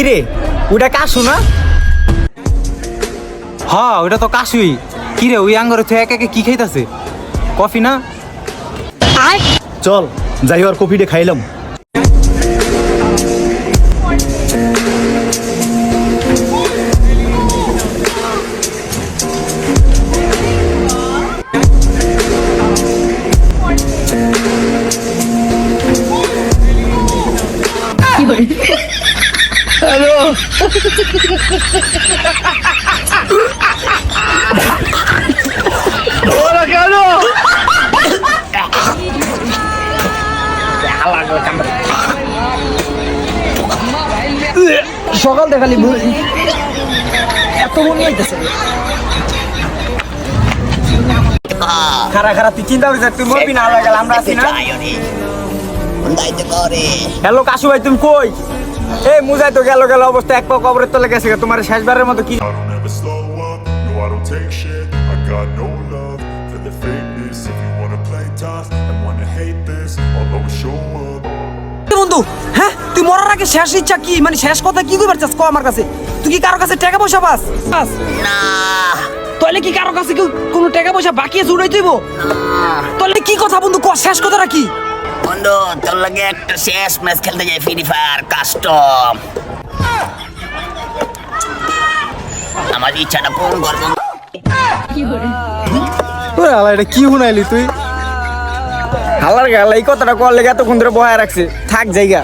কি রে ওটা কাশু না? হ ওটা তো কাশুই। কিরে ওই আঙ্গরে তুই একে একে কি খাইতাছে? কফি না? চল যাই আর কফিটা খাইলাম। সকাল দেখালি এত মনে হইতেছে খারা খারা তুই চিন্তা করিস না, তুই মরবি না আমরা আছি না। হ্যালো কাশু ভাই তুমি কই? এ মুজাই তো গেল গেল অবস্থা এক পা কবরের তলে গেছে তোমার শেষবারের মতো কি বন্ধু হ্যাঁ? তুই মরার আগে শেষ ইচ্ছা কি? মানে শেষ কথা কি কইবার চাস? ক আমার কাছে? তুই কি কারও কাছে টাকা পয়সা পাস? পাস? না। তাহলে কি কারও কাছে কোনো টাকা পয়সা বাকি আছে উড়াই তুইব? তাহলে কি কথা বন্ধু? ক শেষ কথাটা কি? বন্ধু, তোর লাগে একটা শেষ ম্যাচ খেলতে যাই ফ্রি ফায়ার কাস্টম আমার ইচ্ছাটা পূরণ করব তোর আল্লাহ, এটা কি শুনাইলি তুই? হালার গালা এই কথাটা কল লেগে এতক্ষণ ধরে বহায় রাখছে। থাক, জায়গা।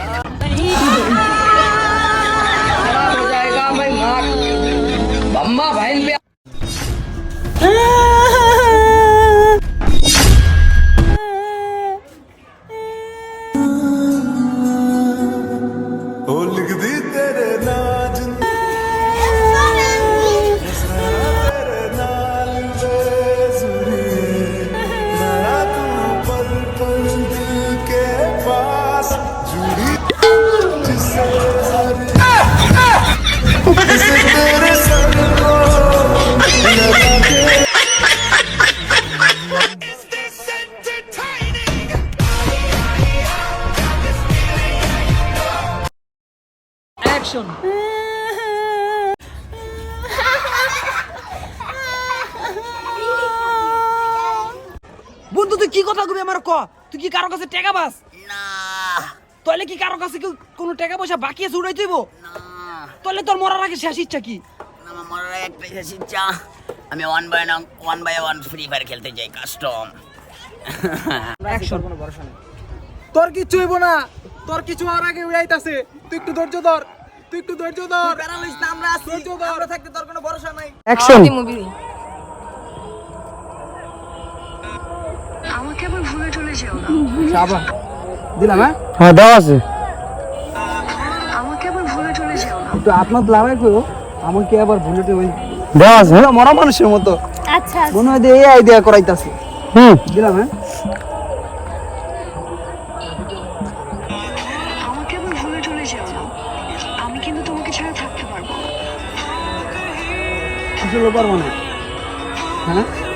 অ্যাকশন বন্ধু তুই কি কথা কবি আমার ক? তুই কি কারও কাছে টাকা পাস? না। তাহলে কি কারও কাছে কি কোনো টাকা পয়সা বাকি আছে উড়াই তুইব? তাহলে তোর মরার আগে শেষ ইচ্ছা কি? আমার মনে হয় একটা শেষ ইচ্ছা। আমি one by one by one free fire খেলতে যাই কাস্টম অ্যাকশন তোর কিচ্ছু হইব না। তোর কিছু আর আগে উড়াইতাছে। তুই একটু ধৈর্য ধর। তুই একটু ধৈর্য ধর। আমরা আছি। আমরা থাকতে তোর কোনো ভরসা নাই। অ্যাকশন আমাকে আবার ভুলে চলে যেও না। দিলাম হ্যাঁ? হ্যাঁ দাও আছে। আমাকে আবার ভুলে চলে যেও না। একটু আপনার লাভাই কইও। আমাকে আবার ওই দাও আছে। মরা মানুষের মতো। আচ্ছা মনে হয় যে এই আইডিয়া করাইতাছে। হুম। দিলাম হ্যাঁ? না পারব না। হ্যাঁ?